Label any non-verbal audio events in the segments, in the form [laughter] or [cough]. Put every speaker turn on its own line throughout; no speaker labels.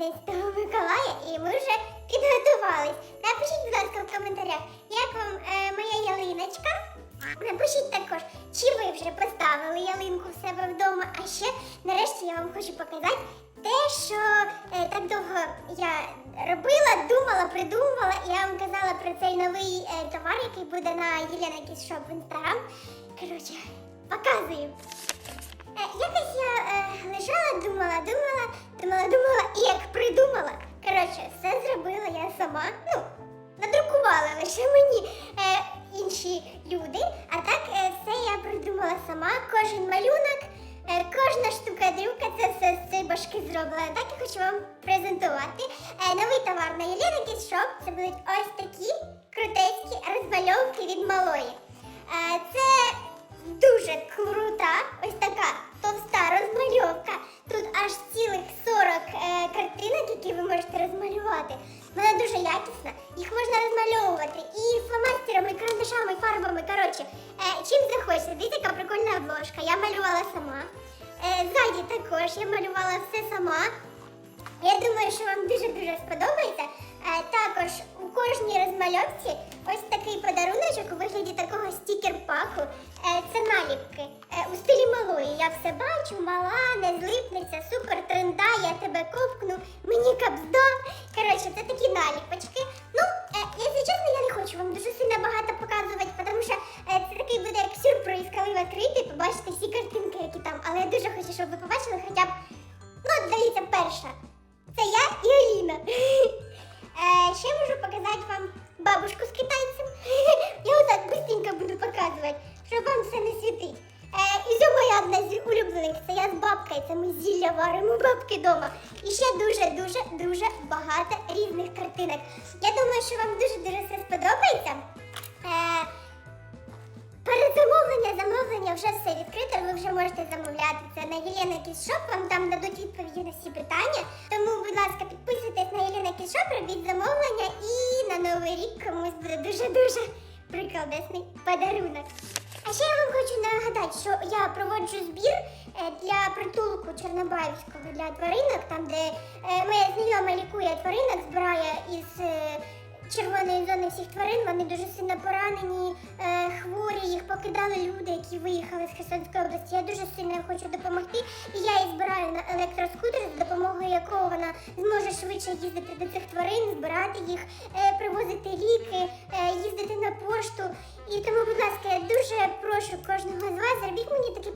День Миколая, і ми вже підготувались. Напишіть, будь ласка, в коментарях, як вам е, моя ялиночка. Напишіть також, чи ви вже поставили ялинку в себе вдома. А ще нарешті я вам хочу показати те, що е, так довго я робила, думала, придумувала, і я вам казала про цей новий е, товар, який буде на Єлена Кісшоп в інстаграм. Коротше, показую. Е, Якось я е, лежала, думала, думала, думала, думала, і як придумала. Коротше, все зробила я сама. Ну, надрукували лише мені е, інші люди. А так е, все я придумала сама. Кожен малюнок, е, кожна штукадрюка, це все з цієї башки зроблена. Так я хочу вам презентувати. Е, новий товар на Єлена Шоп. Це будуть ось такі крутецькі розмальовки від малої. Е, це дуже крута, ось така товста розмальовка. Тут аж цілих 40 е, картинок, які ви можете розмалювати. Вона дуже якісна, їх можна розмальовувати і фломастерами, і карандашами, і фарбами. Коротше, е, чим захочете. Дивіться, яка прикольна обложка. Я малювала сама. Е, ззаді також я малювала все сама. Я думаю, що вам дуже-дуже сподобається. Е, також кожній розмальовці ось такий подаруночок у вигляді такого стікер-паку. Е, це наліпки е, у стилі малої. Я все бачу, мала, не злипнеться, супер тренда, я тебе ковкну, мені капзда. Коротше, це такі наліпочки. Ну, е, якщо чесно, я не хочу вам дуже сильно багато показувати, тому що це такий буде як сюрприз, коли ви відкриєте і побачите всі картинки, які там. Але я дуже хочу, щоб ви побачили хоча б, ну, от перша. Це я і Аліна. Е, ще можу показати вам бабушку з китайцем. [laughs] Я отак быстренько буду показувати, щоб вам все не світить. Е, і це моя одна з улюблених. Це я з бабкою, це ми зілля варимо бабки вдома. І ще дуже-дуже дуже багато різних картинок. Я думаю, що вам дуже-дуже все сподобається. Е, замовлення вже все відкрито, ви вже можете замовляти це на Єлена Кішоп, вам там дадуть відповіді на всі питання. Тому, будь ласка, підписуйтесь на Єлена Кішоп, робіть замовлення і на Новий рік комусь буде дуже-дуже приколдесний подарунок. А ще я вам хочу нагадати, що я проводжу збір е, для притулку Чорнобаївського для тваринок, там де е, моя знайома лікує тваринок, збирає із. Червоної зони всіх тварин, вони дуже сильно поранені, е, хворі, їх покидали люди, які виїхали з Херсонської області. Я дуже сильно хочу допомогти. І я її збираю на електроскутер, за допомогою якого вона зможе швидше їздити до цих тварин, збирати їх, е, привозити ліки, е, їздити на пошту. І тому, будь ласка, я дуже прошу кожного з вас, зробіть мені такий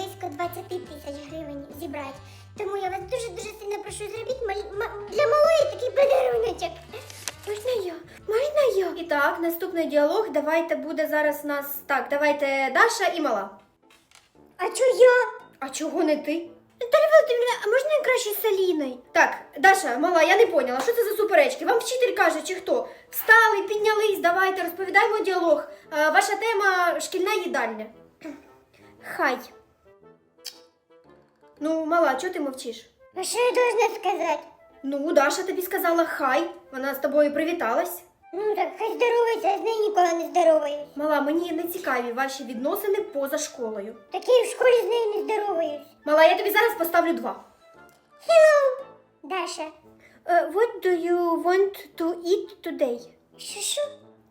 близько 20 тисяч гривень зібрати. Тому я вас дуже-дуже сильно прошу, зробіть для малої такий подаруночок. Можна я? Можна я?
І так, наступний діалог. Давайте буде зараз у нас. Так, давайте Даша і мала.
А чо я?
А чого не ти?
Наталя Володимирівна, а можна я краще з Аліною?
Так, Даша, мала, я не поняла, що це за суперечки? Вам вчитель каже, чи хто? Встали, піднялись, давайте, розповідаємо діалог. А, ваша тема шкільна їдальня.
Хай.
Ну, мала, чого ти мовчиш?
А що я должна сказати?
Ну, Даша тобі сказала хай, вона з тобою привіталась.
Ну так хай здоровається, я з нею ніколи не здороваюсь.
Мала, мені не цікаві ваші відносини поза школою.
Так я і в школі з нею не здороваюсь.
Мала, я тобі зараз поставлю два.
Hello, Даша.
Uh, what do you want to eat today?
Що що?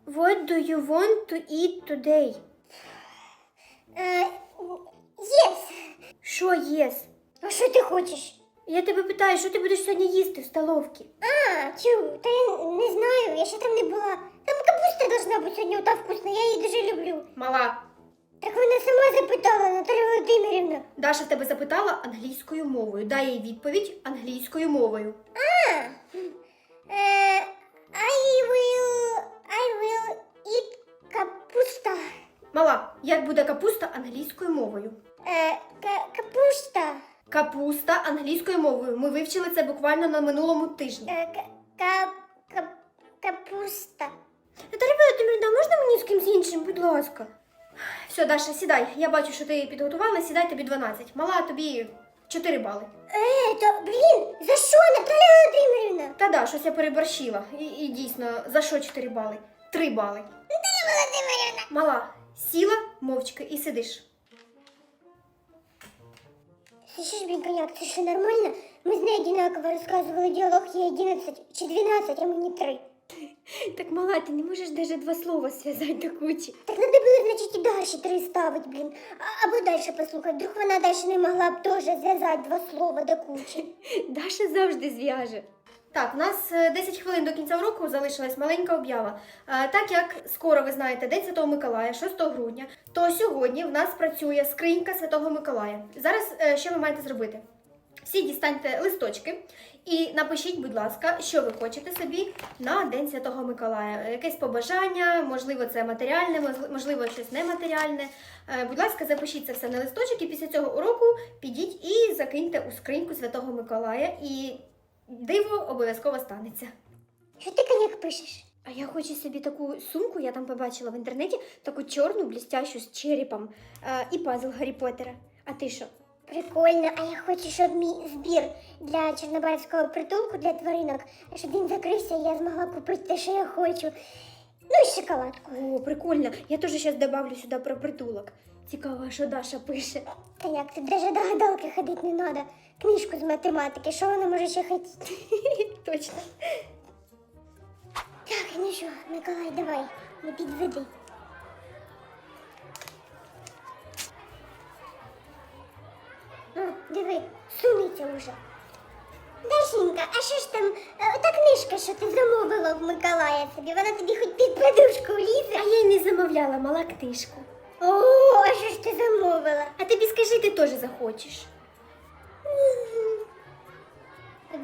What do you want to eat today?
Е, Єс.
Що yes?
А що ти хочеш?
Я тебе питаю, що ти будеш сьогодні їсти в столовці?
А, чу, та я не знаю, я ще там не була. Там капуста должна бути сьогодні та вкусна, я її дуже люблю.
Мала,
Так вона сама запитала, Наталя Володимирівна.
Даша тебе запитала англійською мовою. Дай їй відповідь англійською мовою.
А, е, I will, I will eat капуста.
Мала, як буде капуста англійською мовою?
Е, капуста.
Капуста англійською мовою. Ми вивчили це буквально на минулому тижні.
Е, ка- ка- ка- капуста.
Наталя ласка. Все, Даша, сідай. Я бачу, що ти підготувала, сідай тобі 12. Мала тобі 4 бали.
Е, то, блін, за що, Наталя Володимирівна?
Та да, щось я переборщила. І, і дійсно, за що 4 бали? 3 бали.
Наталя Володимирівна.
Мала, сіла мовчки і сидиш.
Слышиш, блин, коняк, ты что, нормально? Мы с ней одинаково рассказывали диалог ей 11 чи 12, а мені 3.
Так, мала, ти не можеш даже два слова связать до кучі.
Так надо було, значить, і далі три ставить, блін. А, або далі послухати. Вдруг вона далі не могла б теж зв'язати два слова до кучі. [laughs]
Даша завжди зв'яже. Так, у нас е, 10 хвилин до кінця року залишилась маленька об'ява. Е, Так як скоро ви знаєте День Святого Миколая, 6 грудня, то сьогодні в нас працює скринька Святого Миколая. Зараз е, що ви маєте зробити? Всі дістаньте листочки і напишіть, будь ласка, що ви хочете собі на День Святого Миколая. Якесь побажання, можливо, це матеріальне, можливо, щось нематеріальне. Е, Будь ласка, запишіть це все на листочок і після цього уроку підіть і закиньте у скриньку Святого Миколая, і диво обов'язково станеться.
Що ти коняк пишеш?
А я хочу собі таку сумку, я там побачила в інтернеті, таку чорну, блістящу з черепом е, і пазл Гаррі Поттера. А ти що?
Прикольно, а я хочу, щоб мій збір для чорнобарського притулку для тваринок, щоб він закрився, і я змогла купити те, що я хочу. Ну і шоколадку.
О, прикольно. Я теж зараз добавлю сюди про притулок. Цікаво, що Даша пише.
Коняк, тут навіть до гадалки ходити не треба. Книжку з математики, що вона може ще хотіти? [laughs]
Точно.
Так, ну що, Миколай, давай, не підведи. О, диви, сунеться уже. Дашенька, а що ж там, е, та книжка, що ти замовила в Миколая собі, вона тобі хоч під подушку влізе?
А я й не замовляла, мала книжку.
О, а що ж ти замовила?
А тобі скажи, ти теж захочеш.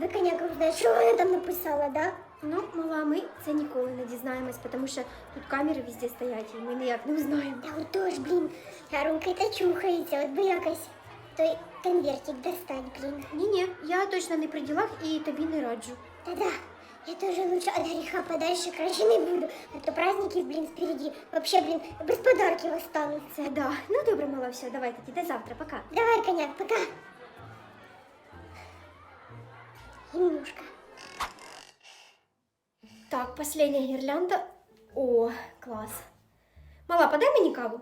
Якби коняка знає, що вона там написала, да?
Ну, мала, ми це ніколи не дізнаємось, тому що тут камери везде стоять, і ми ніяк не узнаємо.
Та отож, блін, а руки та чухається, от би якось той конвертик достать, блін.
Ні-ні, я точно не при ділах і тобі не раджу.
Да-да, я тоже лучше от греха подальше короче не буду. А то праздники, блин, впереди. Вообще, блин, без подарков останутся.
Це да. Ну добре, мала, все, давай тоді до завтра, пока.
Давай, коняк, пока. Инюшка.
Так, последня гірлянда. О, клас. Мала, подай мені каву.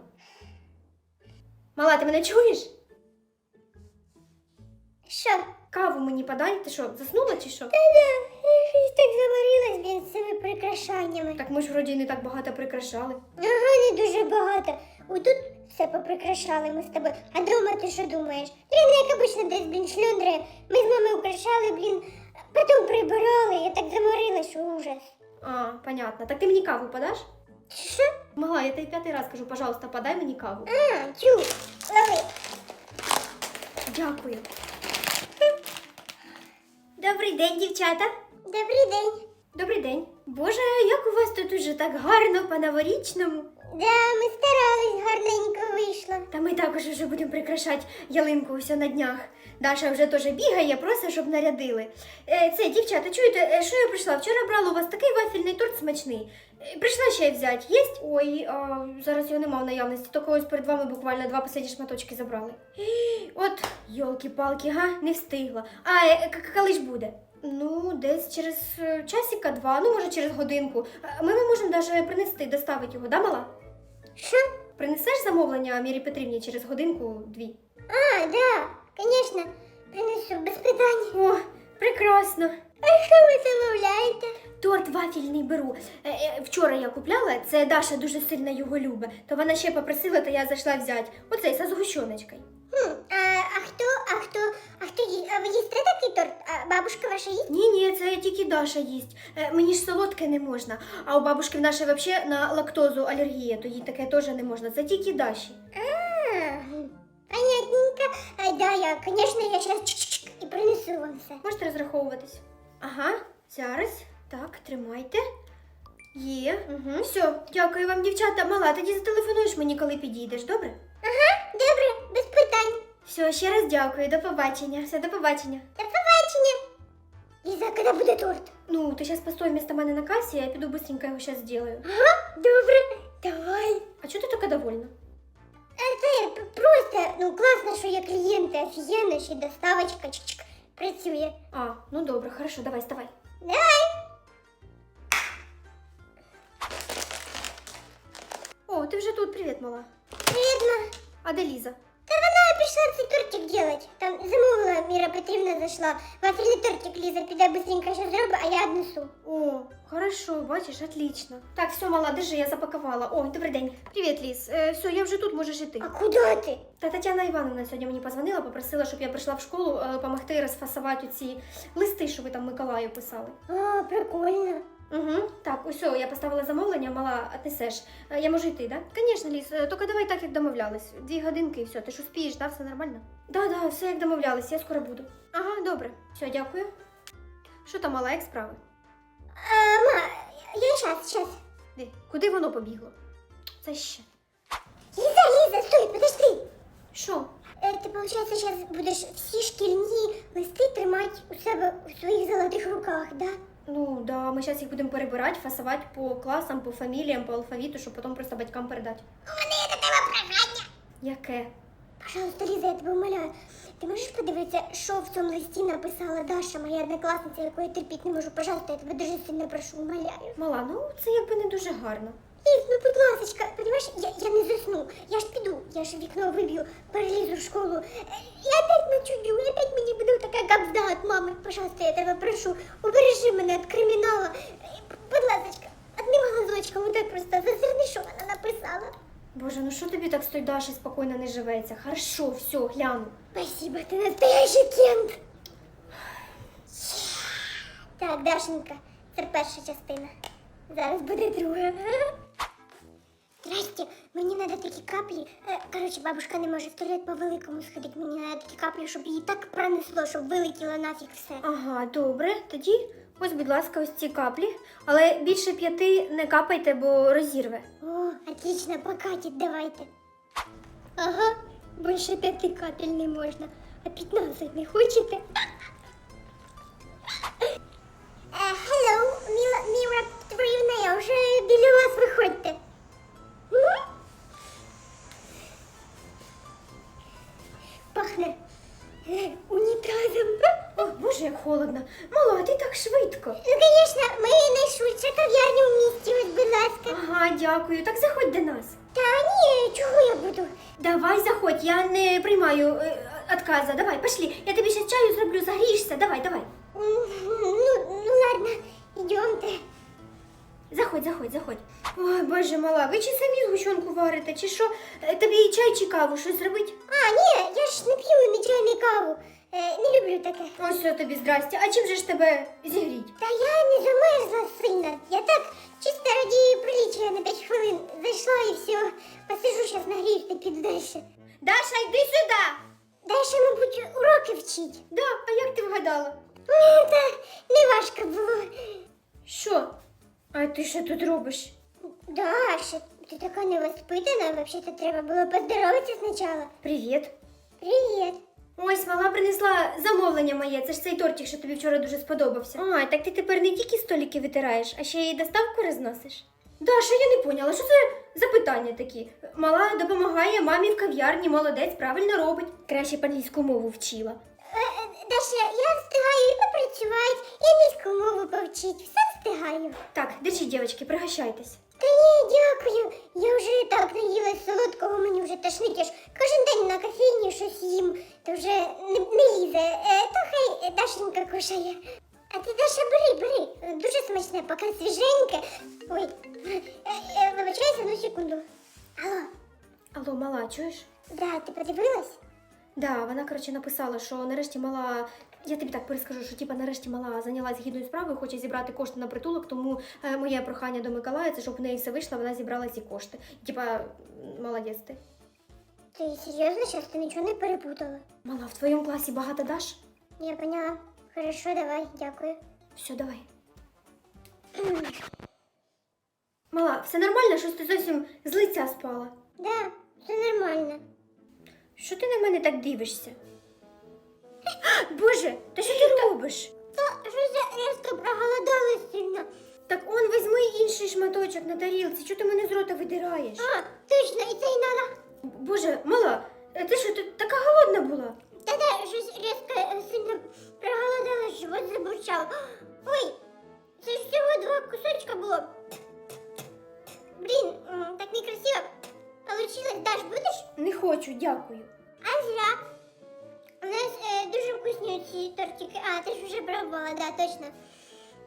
Мала, ти мене чуєш?
Що?
Каву мені подай. Ти що, заснула чи що?
Да-да, я щось так заморилась, блін, з цими прикрашаннями.
Так ми ж вроді не так багато прикрашали.
Ага, не дуже багато. Отут все поприкрашали ми з тобою. А дома ти що думаєш? Трина, як обично, десь, блін, шльондри. Ми з мамою украшали, блін, потім прибирали. Я так заморилась, що ужас.
А, понятно. Так ти мені каву подаш?
Що?
Мала, я тобі п'ятий раз кажу, пожалуйста, подай мені каву.
А, тю, лови.
Дякую. Добрий день, дівчата.
Добрий день.
Добрий день. Боже, як у вас тут уже так гарно по-новорічному.
Да, ми старались, гарненько вийшло.
Та ми також вже будемо прикрашати ялинку все на днях. Даша вже теж бігає, просить, щоб нарядили. Е, це, дівчата, чуєте, е, що я прийшла? Вчора брала у вас такий вафельний торт смачний. Е, Прийшла ще взяти. Єсть? Ой, а, зараз його нема в наявності, тільки ось перед вами буквально два останні шматочки забрали. [gasps] От, йолки-палки, га, не встигла. А коли ж буде? Ну, десь через часика два, ну може через годинку. Ми, ми можемо навіть принести, доставити його, да, мала?
Що?
Принесеш замовлення Мірі Петрівні через годинку-дві?
А, да, конечно. Принесу без питань.
О, прекрасно.
А що ви замовляєте?
Торт вафельний беру. Е, е, вчора я купляла, це Даша дуже сильно його любить. То вона ще попросила, то я зайшла взяти. Оцей со згущеночкою.
Хм, а, а хто, а хто, а хто ї... А ви їсте такий торт? А бабушка ваша їсть?
Ні, ні, це тільки Даша їсть. Е, мені ж солодке не можна. А у бабушки в нашої взагалі на лактозу алергія, то їй таке теж не можна. Це тільки Даші.
А, я, конечно, я сейчас чик-чик і принесу вам все.
Можете розраховуватись. Ага, зараз. Так, тримайте. Є. Угу. Все, дякую вам, дівчата. Мала, тоді зателефонуєш мені, коли підійдеш, добре?
Ага, добре, без питань.
Все, ще раз дякую, до побачення. Все, до побачення.
До побачення. Ліза, коли буде торт?
Ну, ти зараз постой вместо мене на касі, я піду быстренько його зараз зроблю.
Ага, добре. Давай.
А чого ти така довольна?
Ну класно, що є клієнти, офігенно, ще й доставочка чик-чик, працює.
А, ну добре, хорошо, давай, вставай.
Давай.
О, ти вже тут, привіт, мала.
Привіт, ма.
А де Ліза?
Цей тортик делать. Там замовила, Міра Петрівна зайшла. Вафельний тортик Ліза піде быстренько що зробить, а я однесу.
О, хорошо, бачиш, отлично. Так, все, мала, держи, я запакувала. О, добрий день. Привіт, Ліз. Е, все, я вже тут, можеш іти.
А куди ти?
Та Тетяна Івановна сьогодні мені позвонила, попросила, щоб я прийшла в школу е, допомогти розфасувати ці листи, що ви там Миколаю писали.
А, прикольно.
Угу. Так, усе, я поставила замовлення, мала, отнесеш. Е, Я можу йти, да? Звісно, Ліз, е, тільки давай так, як домовлялись. Дві годинки і все. Ти ж успієш, да? Все нормально? Да, да, все як домовлялись, я скоро буду. Ага, добре. Все, дякую. Що там, мала, як справи?
А, ма, я щас, щас.
Де? Куди воно побігло? Це ще.
Ліза, Ліза, стой, подожди.
Що?
Е, Ти, виходить, зараз будеш всі шкільні листи тримати у себе у своїх золотих руках, да?
Ну, да, ми зараз їх будемо перебирати, фасувати по класам, по фаміліям, по алфавіту, щоб потім просто батькам передати.
У мене є до тебе прохання.
Яке?
Пожалуйста, Ліза, я тебе умоляю. Ти можеш подивитися, що в цьому листі написала Даша, моя однокласниця, яку я терпіти не можу. Пожалуйста, я тебе дуже сильно прошу, умоляю.
Мала, ну це якби не дуже гарно.
Ліз, ну будь ласочка, понимаешь, я, я не засну. Я ж піду, я ж вікно виб'ю, перелізу в школу. Я опять мені буде така капзда від мами. Пожалуйста, я тебе прошу, убережи мене від криміналу. Е, Будь ласочка, одним глазочком, отак просто зазирни, що вона написала.
Боже, ну що тобі так з тою Даші спокійно не живеться? Хорошо, все, гляну.
Спасибо, ти настоящий кент. Так, Дашенька, це перша частина. Зараз буде друга. Здрасте, мені треба такі каплі. Е, Коротше, бабушка не може в туалет по великому сходити. Мені треба такі каплі, щоб її так пронесло, щоб вилетіло нафіг все.
Ага, добре. Тоді ось, будь ласка, ось ці каплі. Але більше п'яти не капайте, бо розірве.
О, отлично, покатить, давайте. Ага, більше п'яти капель не можна. А 15 не хочете? Е, Hello, Міла, Міра Петрівна, я вже біля вас виходьте. Пахне унітазом.
Ох, боже, як холодно. Мала, ти так швидко.
Ну, звісно, ми найшвидша кав'ярня в місті, будь ласка.
Ага, дякую. Так заходь до нас.
Та ні, чого я буду?
Давай заходь, я не приймаю е, отказа. Давай, пошли. Я тобі ще чаю зроблю, загрієшся. Давай, давай.
Ну, ну ладно, йдемте.
Заходь, заходь, заходь. Ой, боже, мала, ви чи самі згущенку варите, чи що? Е, Тобі чай чи каву, щось зробить?
А, ні, я ж не п'ю ні чай, ні каву. Е, не люблю таке.
Ось що тобі здрасте. А чим же ж тебе зігріть?
Та я не замерзла сильно. Я так чисто раді приліччя на 5 хвилин зайшла і все. Посижу зараз нагріюсь та піду далі.
Даша, йди сюди!
Даша, мабуть, уроки вчить.
Да, а як ти вгадала?
Ні, та не важко було.
Що? А ти що тут робиш?
Даша, ти така невоспитана, взагалі-то треба було поздороватися спочатку.
Привіт.
Привіт.
Ось мала принесла замовлення моє. Це ж цей тортик, що тобі вчора дуже сподобався. А, так ти тепер не тільки столики витираєш, а ще й доставку розносиш. Даша, я не поняла, що це за питання такі? Мала допомагає мамі в кав'ярні, молодець, правильно робить. Краще б англійську мову вчила.
Е, е, Даша, я встигаю і попрацювати, і англійську мову повчити. Все встигаю.
Так, держіть, дівчатки, пригощайтесь.
Та ні, дякую. Я вже так наїлась солодкого, мені вже тошнить. Я ж кожен день на кофейні щось їм, то вже не, не лізе. Е, то хай Дашенька кушає. А ти Даша бери, бери. Дуже смачне, поки свіженьке. Ой, е, е, вибачайся одну секунду. Алло,
Алло, мала, чуєш?
да, ти подивилась?
Да, вона, коротше, написала, що нарешті мала. Я тобі так перескажу, що типа нарешті мала зайнялась гідною справою, хоче зібрати кошти на притулок, тому е, моє прохання до Миколая, це щоб в неї все вийшло, вона зібрала ці кошти. Типа, молодець ти.
Ти серйозно зараз ти нічого не перепутала?
Мала, в твоєму класі багато даш?
Я поняла. Хорошо, давай, дякую.
Все, давай. Мала, все нормально, щось ти зовсім з лиця спала.
Да, все нормально.
Що ти на мене так дивишся? [gasps] Боже, та що ти робиш?
Та щось я резко проголодалась сильно.
Так он візьми інший шматочок на тарілці. Чого ти мене з рота видираєш?
А, точно, і це й надо.
Боже, мала, е, ти що, ти така голодна була?
Та-да, щось різко е, сильно проголодалась, живот забурчав. [gasps] Ой, це ж всього два кусочка було. Блін, так некрасиво. Получилось, Даш, будеш?
Не хочу, дякую.
А зря. У нас е, дуже вкусні ці тортики. А, ти ж вже пробувала, да, точно.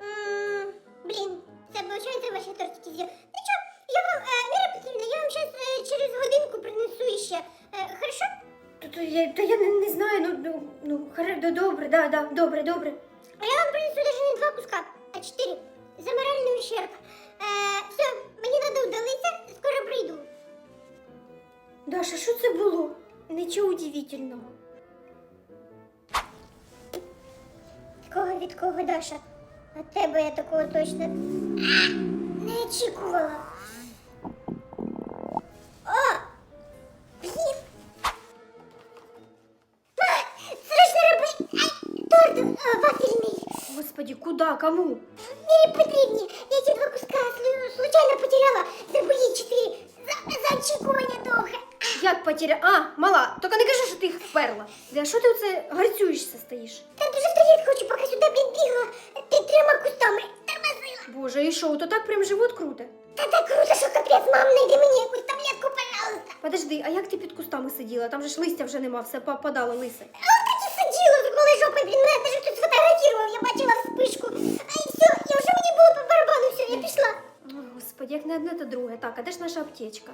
М, блін, це виходить ваші тортики з'їв. Ну що, я вам, е, Міра Петрівна, я вам зараз через годинку принесу іще. Е, хорошо?
То, то, я, то я не, не знаю, ну, ну, ну, хоре- да, добре, да, да, добре, добре.
А я вам принесу даже не два куска, а четыре. За моральный ущерб. Э, все, мені надо удалитися, скоро прийду.
Даша, що це було? Нічого удивительного.
Такого від кого, Даша? От тебе я такого точно не очікувала. О! Блін! А, Срочно роби! Ай, торт е, вафельний!
Господи, куди, кому?
Мірі Петрівні, я ті два куска слу- случайно потеряла. Забої чотири. За, за очікування
Як потеря... А, мала, тільки не кажи, що ти їх вперла. А що ти оце гарцюєшся стоїш?
Та дуже в туалет хочу, поки сюди блін бігла. Ти трьома кустами тормозила.
Боже, і що, то так прям живот круте?
Та так круто, що капець, мам, найди мені якусь таблетку, пожалуйста.
Подожди, а як ти під кустами сиділа? Там же ж листя вже нема, все попадало лисе.
А от так і сиділа голою жопою, блін, мене даже тут сфотографував, я бачила вспишку. А і все, я вже мені було по барабану, все, я пішла.
Ой, господи, як не одне, то друге. Так, а де ж наша аптечка?